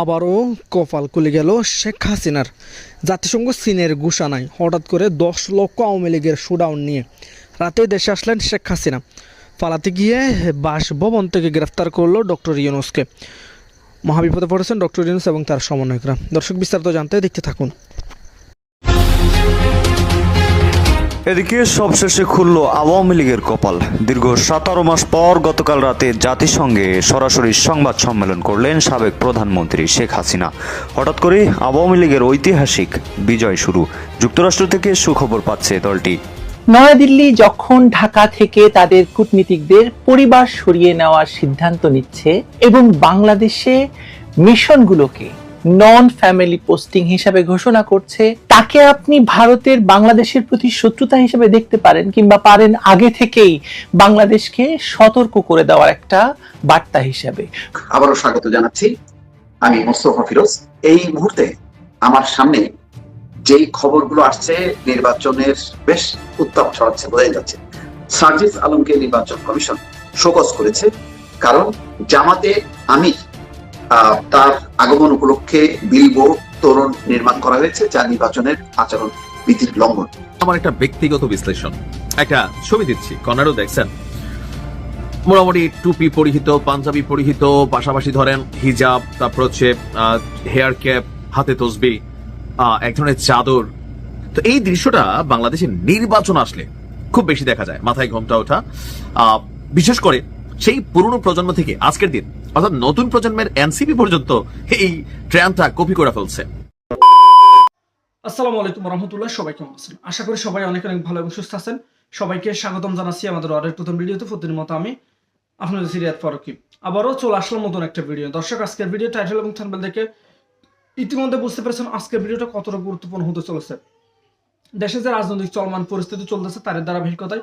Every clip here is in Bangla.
আবারও কপাল খুলে গেল শেখ হাসিনার। জাতিসংঘ চীনের ঘোষণায় হঠাৎ করে দশ লক্ষ আওয়ামী লীগের শুডাউন নিয়ে রাতে দেশে আসলেন শেখ হাসিনা। পালাতে গিয়ে বাসভবন থেকে গ্রেফতার করল ডক্টর ইউনুসকে। মহাবিপদে পড়েছেন ডক্টর ইউনুস এবং তার সমন্বয়করা। দর্শক বিস্তারিত জানতে দেখতে থাকুন। এদিকে সবশেষে খুলল আওয়ামী লীগের কপাল। দীর্ঘ সতেরো মাস পর গতকাল রাতে জাতিসংঘে সরাসরি সংবাদ সম্মেলন করলেন সাবেক প্রধানমন্ত্রী শেখ হাসিনা। হঠাৎ করে আওয়ামী লীগের ঐতিহাসিক বিজয় শুরু। যুক্তরাষ্ট্র থেকে সুখবর পাচ্ছে দলটি। নয়াদিল্লি যখন ঢাকা থেকে তাদের কূটনীতিকদের পরিবার সরিয়ে নেওয়ার সিদ্ধান্ত নিচ্ছে এবং বাংলাদেশে মিশনগুলোকে নন ফ্যামিলি পোস্টিং হিসাবে ঘোষণা করছে। তাকে আপনি ভারতের বাংলাদেশের প্রতি শত্রুতা হিসেবে দেখতে পারেন কিংবা পারেন আগে থেকেই বাংলাদেশকে সতর্ক করে দেওয়ার একটা বার্তা হিসাবে। আবারও স্বাগত জানাচ্ছি। আমি মোস্তফা ফিরোজ। এই মুহূর্তে আমার সামনে যেই খবরগুলো আসছে নির্বাচনের বেশ উত্তাপ ছড়াচ্ছে বোঝাই যাচ্ছে। সার্জিস আলমকে নির্বাচন কমিশন শোকজ করেছে। কারণ জামাতে আমি আহ, তার আগমন উপলক্ষে বিলবোর্ড তরুণ নির্মাণ করা হয়েছে, যা নির্বাচনের আচরণ বিধির লঙ্ঘন। আমার একটা ব্যক্তিগত বিশ্লেষণ। একটা ছবি দিচ্ছি, কর্নারও দেখছেন? মোটামুটি টুপি পরিহিত, পাঞ্জাবি পরিহিত, পাশাপাশি ধরেন হিজাব, তারপর হচ্ছে হেয়ার ক্যাপ হাতে তসবি এক ধরনের চাদর। তো এই দৃশ্যটা বাংলাদেশের নির্বাচন আসলে খুব বেশি দেখা যায়। মাথায় ঘোমটা ওঠা। বিশেষ করে সেই পুরনো প্রজন্ম থেকে আজকের দিন অর্থাৎ নতুন প্রজন্মের এনসিপি পর্যন্ত এই ট্রেনটা কপি করে ফেলছে। আসসালামু আলাইকুম রহমতুল্লাহ, সবাই কেমন আছেন? আশা করি সবাই অনেক অনেক ভালো এবং সুস্থ আছেন। সবাইকে স্বাগতম জানাচ্ছি আমাদের আরেক প্রথম ভিডিওতে। প্রতিদিন মতো আমি আপনাদের সিরিয়াত ফারুকি। আবারও চলে আসলাম নতুন একটা ভিডিও। দর্শক, আজকের ভিডিও টাইটেল এবং থাম্বনেল দেখে ইতিমধ্যে বুঝতে পেরেছেন আজকের ভিডিওটা কতটা গুরুত্বপূর্ণ হতে চলেছে। দেশে যে রাজনৈতিক চলমান পরিস্থিতি চলতেছে তার ধারাবাহিকতায়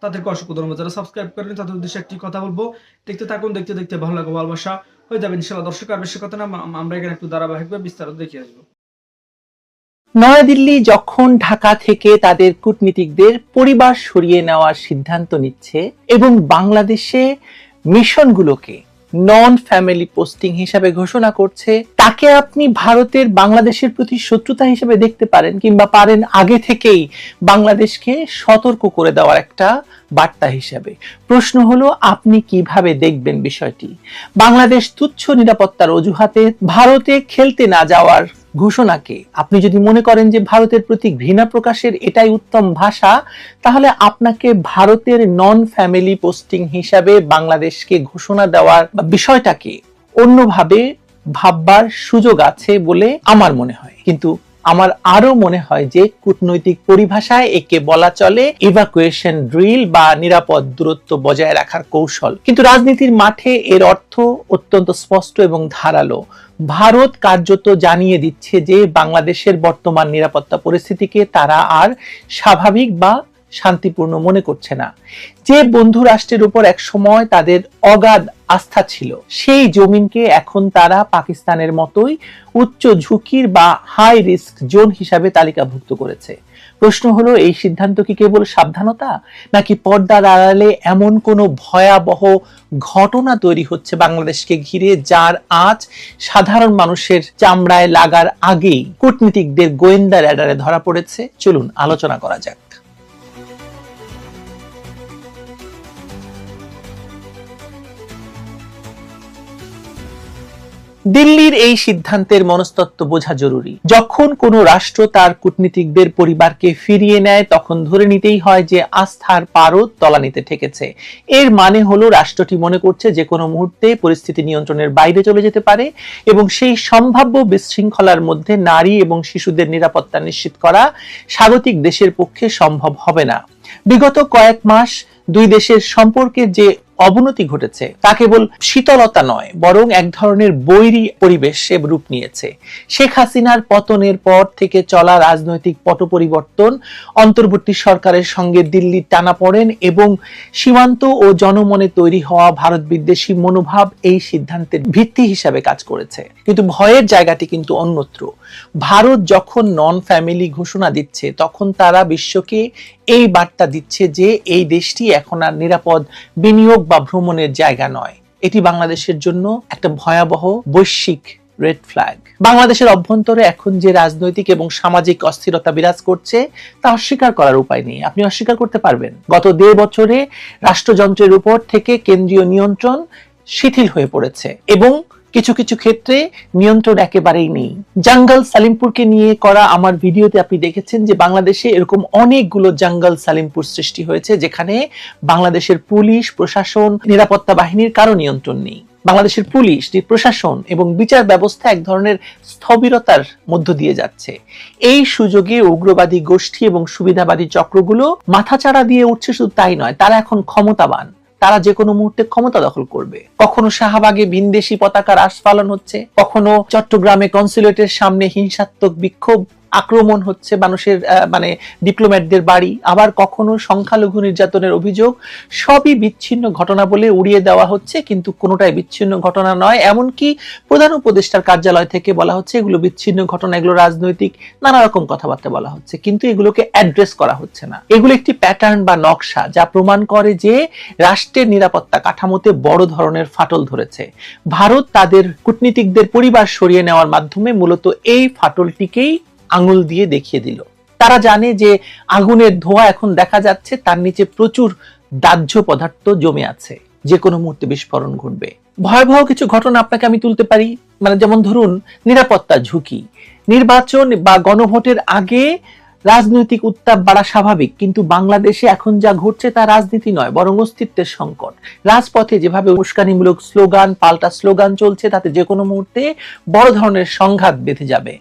তাদেরকে অসংখ্য ধন্যবাদ। যারা সাবস্ক্রাইব করেন তাদের উদ্দেশ্যে একটি কথা বলব। দেখতে থাকুন, দেখতে দেখতে ভালো লাগবে ভালোবাসা। হয়ে যাবে ইনশাল্লাহ দর্শক, আর বেশি কথা না আম- আমরা এখানে একটু ধারাবাহিকভাবে বিস্তারিত দেখে আসব। নয়াদিল্লি যখন ঢাকা থেকে তাদের কূটনীতিকদের পরিবার সরিয়ে নেওয়ার সিদ্ধান্ত নিচ্ছে এবং বাংলাদেশে মিশনগুলোকে নন ফ্যামিলি পোস্টিং হিসাবে ঘোষণা করছে। তাকে আপনি ভারতের বাংলাদেশের প্রতি শত্রুতা হিসেবে দেখতে পারেন কিংবা পারেন আগে থেকেই বাংলাদেশকে সতর্ক করে দেওয়ার একটা বার্তা হিসাবে। প্রশ্ন হলো, আপনি কীভাবে দেখবেন বিষয়টি? বাংলাদেশ তুচ্ছ নিরাপত্তার অজুহাতে ভারতে খেলতে না যাওয়ার ঘোষণাকে। আপনি যদি মনে করেন যে ভারতের প্রতি ঘৃণা প্রকাশের এটাই উত্তম ভাষা, তাহলে আপনাকে ভারতের নন ফ্যামিলি পোস্টিং হিসাবে বাংলাদেশকে ঘোষণা দেওয়ার বিষয়টাকে অন্যভাবে ভাববার সুযোগ আছে বলে আমার মনে হয়। কিন্তু আমার আরও মনে হয় যে কূটনৈতিক পরিভাষায় একে বলা চলে ইভাকুয়েশন ড্রিল বা নিরাপদ দূরত্ব বজায় রাখার কৌশল। কিন্তু রাজনীতির মাঠে এর অর্থ অত্যন্ত স্পষ্ট এবং ধারালো। ভারত কার্যত জানিয়ে দিচ্ছে যে বাংলাদেশের বর্তমান নিরাপত্তা পরিস্থিতিকে তারা আর স্বাভাবিক বা শান্তিপূর্ণ মনে করছে না। যে বন্ধু রাষ্ট্রের উপর এক সময় তাদের অগাধ আস্থা ছিল। সেই জমিনকে এখন তারা পাকিস্তানের মতোই উচ্চ ঝুঁকির বা হাই রিস্ক জোন হিসাবে তালিকাভুক্ত করেছে। প্রশ্ন হলো, এই সিদ্ধান্ত কি কেবল সাবধানতা, নাকি পর্দার আড়ালে এমন কোনো ভয়াবহ ঘটনা তৈরি হচ্ছে বাংলাদেশকে ঘিরে, যার আঁচ সাধারণ মানুষের চামড়ায় লাগার আগেই কূটনীতিকদের গোয়েন্দা র্যাডারে ধরা পড়েছে? চলুন, আলোচনা করা যাক। দিল্লির এই সিদ্ধান্তের মনস্তত্ব বোঝা জরুরি। যখন কোনো রাষ্ট্র তার কূটনীতিকদের পরিবারকে ফিরিয়ে নেয়, তখন ধরে নিতেই হয় যে আস্থার পারদ তলানিতে ঠেকেছে। এর মানে হলো রাষ্ট্রটি মনে করছে যে কোনো মুহূর্তে পরিস্থিতি নিয়ন্ত্রণের বাইরে চলে যেতে পারে এবং সেই সম্ভাব্য বিশৃঙ্খলার মধ্যে নারী এবং শিশুদের নিরাপত্তা নিশ্চিত করা স্বাগতিক দেশের পক্ষে সম্ভব হবে না। বিগত কয়েক মাস দুই দেশের সম্পর্কে যে অবনতি ঘটেছে। তা কেবল শীতলতা নয়, বরং এক ধরনের বৈরী পরিবেশে রূপ নিয়েছে। শেখ হাসিনার পতনের পর থেকে চলা রাজনৈতিক পট পরিবর্তন অন্তর্বর্তী সরকারের সঙ্গে দিল্লির টানাপড়েন এবং সীমান্ত ও জনমনে তৈরি হওয়া ভারত বিদ্বেষী মনোভাব এই সিদ্ধান্তের ভিত্তি হিসাবে কাজ করেছে। কিন্তু ভয়ের জায়গাটি কিন্তু অন্যত্র। ভারত যখন নন ফ্যামিলি ঘোষণা দিচ্ছে, তখন তারা বিশ্বকে এই বার্তা দিচ্ছে যে, এই দেশটি এখন আর নিরাপদ বিনিয়োগ বা ভ্রমণের জায়গা নয়। এটি বাংলাদেশের জন্য একটা ভয়াবহ বৈশ্বিক রেড ফ্ল্যাগ বাংলাদেশের অভ্যন্তরে এখন যে রাজনৈতিক এবং সামাজিক অস্থিরতা বিরাজ করছে, তা অস্বীকার করার উপায় নেই। আপনি অস্বীকার করতে পারবেন। গত দেড় বছরে রাষ্ট্রযন্ত্রের উপর থেকে কেন্দ্রীয় নিয়ন্ত্রণ শিথিল হয়ে পড়েছে এবং কিছু কিছু ক্ষেত্রে নিয়ন্ত্রণ একেবারেই নেই। জাঙ্গল সালিমপুরকে নিয়ে করা আমার ভিডিওতে আপনি দেখেছেন যে বাংলাদেশে এরকম অনেকগুলো জাঙ্গল সালিমপুর সৃষ্টি হয়েছে, যেখানে বাংলাদেশের পুলিশ, প্রশাসন, নিরাপত্তা বাহিনীর কারও নিয়ন্ত্রণ নেই। বাংলাদেশের পুলিশ, প্রশাসন এবং বিচার ব্যবস্থা এক ধরনের স্থবিরতার মধ্য দিয়ে যাচ্ছে। এই সুযোগে উগ্রবাদী গোষ্ঠী এবং সুবিধাবাদী চক্রগুলো মাথাচাড়া দিয়ে উঠছে শুধু তাই নয়, তারা এখন ক্ষমতাবান। তারা যে কোনো মুহূর্তে ক্ষমতা দখল করবে। কখনো শাহবাগে ভিনদেশি পতাকার আস্ফালন হচ্ছে, কখনো চট্টগ্রামে কনসুলেটের সামনে হিংসাত্মক বিক্ষোভ। আক্রমণ হচ্ছে মানুষের মানে ডিপ্লোম্যাটদের বাড়ি। আবার কখনো সংখ্যালঘু নির্যাতনের অভিযোগ। সবই বিচ্ছিন্ন ঘটনা বলে উড়িয়ে দেওয়া হচ্ছে, কিন্তু কোনোটাই বিচ্ছিন্ন ঘটনা নয়। এমনকি প্রধান উপদেষ্টার কার্যালয় থেকে বলা হচ্ছে, এগুলো বিচ্ছিন্ন ঘটনা, এগুলো রাজনৈতিক, নানা রকম কথাবার্তা বলা হচ্ছে। কিন্তু এগুলোকে অ্যাড্রেস করা হচ্ছে না। এগুলো একটি প্যাটার্ন বা নকশা, যা প্রমাণ করে যে রাষ্ট্রের নিরাপত্তা কাঠামোতে বড় ধরনের ফাটল ধরেছে। ভারত তাদের কূটনীতিকদের পরিবার সরিয়ে নেওয়ার মাধ্যমে মূলত এই ফাটলটিকেই আঙুল দিয়ে দেখিয়ে দিল। তারা জানে যে আগুনের ধোঁয়া এখন দেখা যাচ্ছে, তার নিচে প্রচুর দাহ্য পদার্থ জমে আছে। যে কোনো মুহূর্তে বিস্ফোরণ ঘটবে। ভয়াবহ কিছু ঘটনা আপনাকে আমি তুলতে পারি। মানে যেমন ধরুন, নিরাপত্তা ঝুঁকি। নির্বাচন বা গণভোটের আগে রাজনৈতিক উত্তাপ বাড়া স্বাভাবিক, কিন্তু বাংলাদেশে এখন যা ঘটছে তা রাজনীতি নয়, বরং অস্তিত্বের সংকট। রাজপথে যেভাবে উস্কানিমূলক স্লোগান, পাল্টা স্লোগান চলছে, তাতে যে কোনো মুহূর্তে বড় ধরনের সংঘাত বেঁধে যাবে।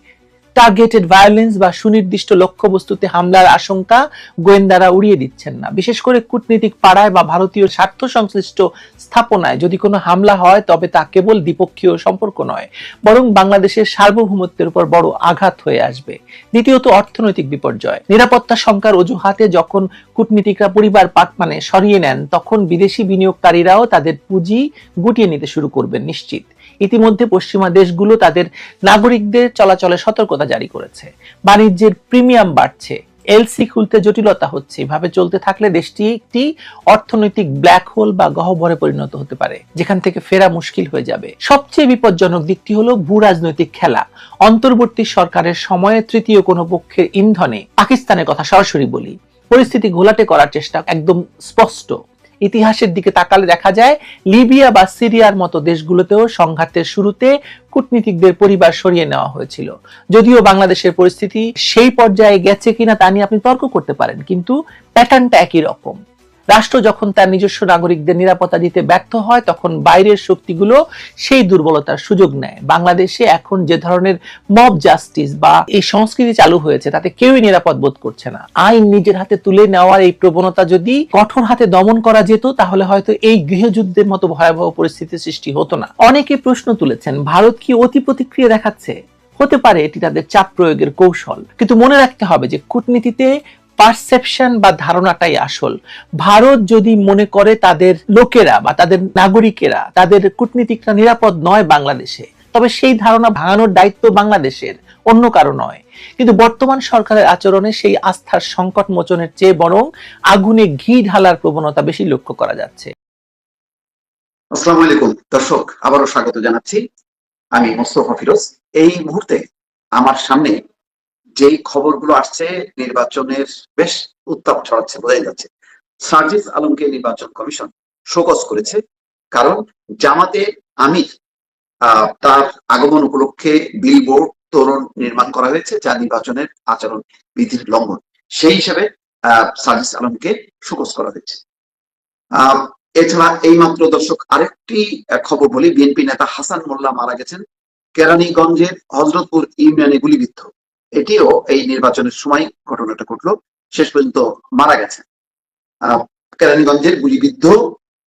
টার্গেটেড ভায়োলেন্স বা সুনির্দিষ্ট লক্ষ্যবস্তুতে হামলার আশঙ্কা গোয়েন্দারা উড়িয়ে দিচ্ছেন না। বিশেষ করে কূটনীতিক পাড়ায় বা ভারতীয় স্বার্থ সংশ্লিষ্ট স্থাপনায় যদি কোনো হামলা হয়, তবে তা কেবল দ্বিপক্ষীয় সম্পর্ক নয়, বরং বাংলাদেশের সার্বভৌমত্বের উপর বড় আঘাত হয়ে আসবে। দ্বিতীয়ত, অর্থনৈতিক বিপর্যয়। নিরাপত্তা সংখ্যার অজুহাতে যখন কূটনীতিকরা পরিবার পাট মানে সরিয়ে নেন, তখন বিদেশি বিনিয়োগকারীরাও তাদের পুঁজি গুটিয়ে নিতে শুরু করবেন নিশ্চিত। ইতিমধ্যে পশ্চিমা দেশগুলো তাদের নাগরিকদের চলাচলে সতর্কতা জারি করেছে। বাণিজ্যের প্রিমিয়াম বাড়ছে। এলসি খুলতে জটিলতা হচ্ছে। এভাবে চলতে থাকলে দেশটি একটি অর্থনৈতিক ব্ল্যাক হোল বা গহ্বরে পরিণত হতে পারে, যেখান থেকে ফেরা মুশকিল হয়ে যাবে। সবচেয়ে বিপজ্জনক দিকটি হলো ভূ রাজনৈতিক খেলা। অন্তর্বর্তী সরকারের সময়ে তৃতীয় কোনো পক্ষের ইন্ধনে পাকিস্তানের কথা সরাসরি বলি। পরিস্থিতি ঘোলাটে করার চেষ্টা একদম স্পষ্ট। ইতিহাসের দিকে তাকালে দেখা যায় লিবিয়া বা সিরিয়ার মতো দেশগুলোতেও সংঘাতের শুরুতে কূটনীতিকদের পরিবার সরিয়ে নেওয়া হয়েছিল। যদিও বাংলাদেশের পরিস্থিতি সেই পর্যায়ে গেছে কিনা তা নিয়ে আপনি তর্ক করতে পারেন, কিন্তু প্যাটার্নটা একই রকম। রাষ্ট্র যখন তার নিজস্ব নাগরিকদের নিরাপত্তা দিতে ব্যর্থ হয়, তখন বাইরের শক্তিগুলো সেই দুর্বলতার সুযোগ নেয়। বাংলাদেশে এখন যে ধরনের মব জাস্টিস বা এই সংস্কৃতি চালু হয়েছে, তাতে কেউই নিরাপদ বোধ করছে না। আইন নিজের হাতে তুলে নেওয়ার এই প্রবণতা যদি কঠোর হাতে দমন করা যেত, তাহলে হয়তো এই গৃহযুদ্ধের মতো ভয়াবহ পরিস্থিতির সৃষ্টি হতো না। অনেকে প্রশ্ন তুলেছেন, ভারত কি অতি প্রতিক্রিয়া দেখাচ্ছে? হতে পারে এটি তাদের চাপ প্রয়োগের কৌশল। কিন্তু মনে রাখতে হবে যে, কূটনীতিতে পারসেপশন বা ধারণাটাই আসল। ভারত যদি মনে করে তাদের লোকেরা বা তাদের নাগরিকেরা, তাদের কূটনীতিকরা নিরাপদ নয় বাংলাদেশে, তবে সেই ধারণা ভাঙানোর দায়িত্ব বাংলাদেশের, অন্য কারও নয়। কিন্তু বর্তমান সরকারের আচরণে সেই আস্থার সংকট মোচনের চেয়ে বরং আগুনে ঘি ঢালার প্রবণতা বেশি লক্ষ্য করা যাচ্ছে। আসসালামু আলাইকুম। দর্শক, আবারও স্বাগত জানাচ্ছি। আমি মোস্তফা ফিরোজ। এই মুহূর্তে আমার সামনে যেই খবরগুলো আসছে নির্বাচনের বেশ উত্তাপ ছড়াচ্ছে, বোঝাই যাচ্ছে। সার্জিস আলমকে নির্বাচন কমিশন শোকজ করেছে, কারণ জামাতে আমির তার আগমন উপলক্ষে বিলবোর্ড তোরণ নির্মাণ করা হয়েছে, যা নির্বাচনের আচরণ বিধির লঙ্ঘন। সেই হিসেবে সার্জিস আলমকে শোকজ করা হয়েছে। এছাড়া এই মাত্র দর্শক আরেকটি খবর বলি, বিএনপি নেতা হাসান মোল্লা মারা গেছেন। কেরানীগঞ্জের হজরতপুর ইউনিয়নে গুলিবিদ্ধ। এটিও এই নির্বাচনের সময় ঘটনাটা ঘটলো। শেষ পর্যন্ত মারা গেছে। কেরানীগঞ্জের গুলিবিদ্ধ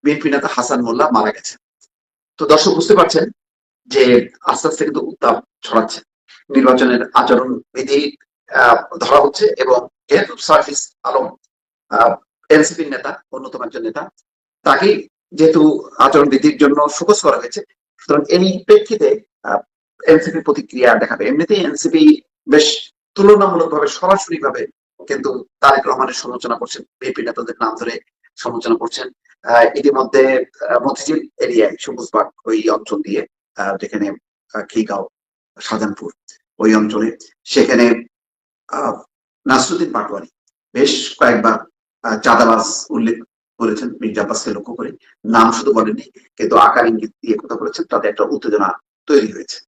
বিএনপি নেতা হাসান মোল্লা মারা গেছে। তো দর্শক বুঝতে পারছেন যে আস্তে আস্তে কিন্তু উত্তাপ ছড়াচ্ছে। নির্বাচনের আচরণ বিধি ধরা হচ্ছে এবং যেহেতু সার্ভিস আলম এনসিপির নেতা, অন্যতম একজন নেতা তাকে যেহেতু আচরণ বিধির জন্য শোকস করা হয়েছে, সুতরাং এই প্রেক্ষিতে এনসিপি প্রতিক্রিয়া দেখাবে। এমনিতেই এনসিপি বেশ তুলনামূলকভাবে সরাসরি ভাবে কিন্তু তারেক রহমানের সমালোচনা করছেন বিএনপি নেতাদের নাম ধরে সমালোচনা করছেন। ইতিমধ্যে মতিঝিল এরিয়ায় সবুজবাগ ওই অঞ্চল দিয়ে যেখানে খিগাঁও শাহজাহানপুর ওই অঞ্চলে। সেখানে নাসরুদ্দিন পাটোয়ারি বেশ কয়েকবার আহ, চাঁদাবাজ উল্লেখ করেছেন মির্জা আব্বাসকে লক্ষ্য করে। নাম শুধু বলেননি কিন্তু আকার ইঙ্গিত দিয়ে কথা বলেছেন তাতে একটা উত্তেজনা তৈরি হয়েছে।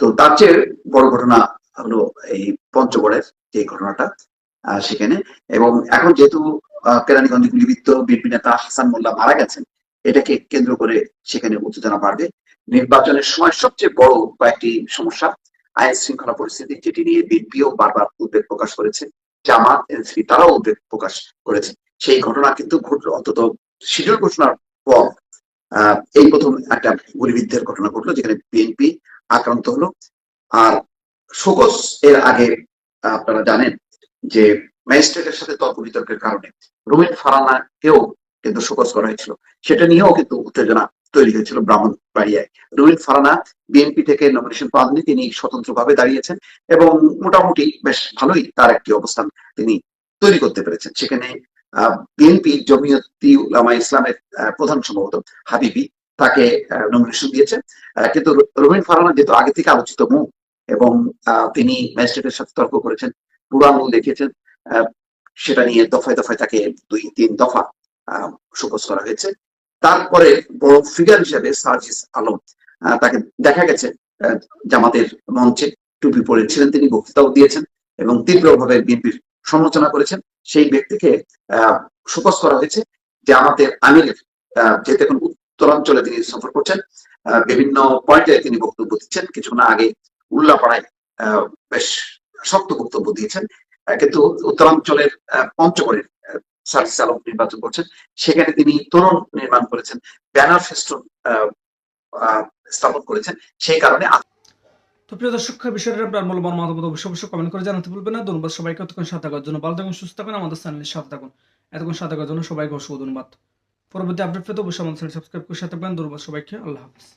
তো তার চেয়ে বড় ঘটনা হলো এই পঞ্চগড়ের যে ঘটনাটা সেখানে। এবং এখন যেহেতু কেরানীগঞ্জে গুলিবিদ্ধ বিএনপি নেতা হাসান মোল্লা মারা গেছেন, এটাকে কেন্দ্র করে সেখানে উত্তেজনা বাড়বে। নির্বাচনের সময় সবচেয়ে বড় কয়েকটি সমস্যা, আইন শৃঙ্খলা পরিস্থিতি, যেটি নিয়ে বিএনপিও বারবার উদ্বেগ প্রকাশ করেছে, জামাত, এনসিপি, তারাও উদ্বেগ প্রকাশ করেছে। সেই ঘটনা কিন্তু ঘটলো অন্তত শিডিউল ঘোষণার পর এই প্রথম একটা গুলিবিদ্ধের ঘটনা ঘটলো, যেখানে বিএনপি আক্রান্ত হলো। আর শোকস এর আগে আপনারা জানেন যে ম্যাজিস্ট্রেটের সাথে তর্ক বিতর্কের কারণে রুমিন ফারানাকেও কিন্তু শোকস করা হয়েছিল। সেটা নিয়েও কিন্তু উত্তেজনা তৈরি হয়েছিল ব্রাহ্মণবাড়িয়ায়। রুমিন ফারানা বিএনপি থেকে নমিনেশন পাননি তিনি স্বতন্ত্রভাবে দাঁড়িয়েছেন এবং মোটামুটি বেশ ভালোই তার একটি অবস্থান তিনি তৈরি করতে পেরেছেন। সেখানে বিএনপি জমিয়তি উলামা ইসলামের প্রধান সম্ভবত হাবিবি তাকে নমিনেশন দিয়েছে। কিন্তু রুমিন ফারানা যেহেতু আগে থেকে আলোচিত মুখ এবং তিনি ম্যাজিস্ট্রেটের সাথে তর্ক করেছেন দেখিয়েছেন আহ, সেটা নিয়ে দফায় দফায় তাকে দুই তিন দফা শোকজ করা হয়েছে। তারপরে বড় ফিগার হিসেবে সার্জিস আলম তাকে দেখা গেছে জামাতের মঞ্চে টুপি পরেছিলেন তিনি বক্তৃতাও দিয়েছেন এবং তীব্রভাবে বিএনপির সমালোচনা করেছেন। সেই ব্যক্তিকে শোকজ করা হয়েছে জামাতের আমিরের আহ, যেহেতু এখন উত্তরাঞ্চলে তিনি সফর করছেন বিভিন্ন পয়েন্টে তিনি বক্তব্য দিচ্ছেন কিছুক্ষণ আগে উল্লাপাড়ায় বেশ শক্ত বক্তব্য দিয়েছেন কিন্তু উত্তরাঞ্চলের পঞ্চগড়ের আহ, সার্জিস আলম নির্বাচন করছেন। সেখানে তিনি তরুণ নির্মাণ করেছেন ব্যানার ফেস্টুন স্থাপন করেছেন। সেই কারণে তো প্রিয় দর্শক বিষয়টা আপনার মূল্যবান মতামত অবশ্যই অবশ্যই কমেন্ট করে জানাতে ভুলবেন না। ধন্যবাদ সবাইকে। এতক্ষণ সাথে থাকার জন্য ভালো থাকুন সুস্থ থাকুন আমাদের চ্যানেলের সাথে থাকুন। এতক্ষণ সাথে থাকার জন্য সবাইকে অসংখ্য ধন্যবাদ। পরবর্তী আপডেট পেতে অবশ্যই আমাদের চ্যানেল সাবস্ক্রাইব করে সাথে থাকবেন। ধন্যবাদ সবাইকে। আল্লাহ হাফিজ।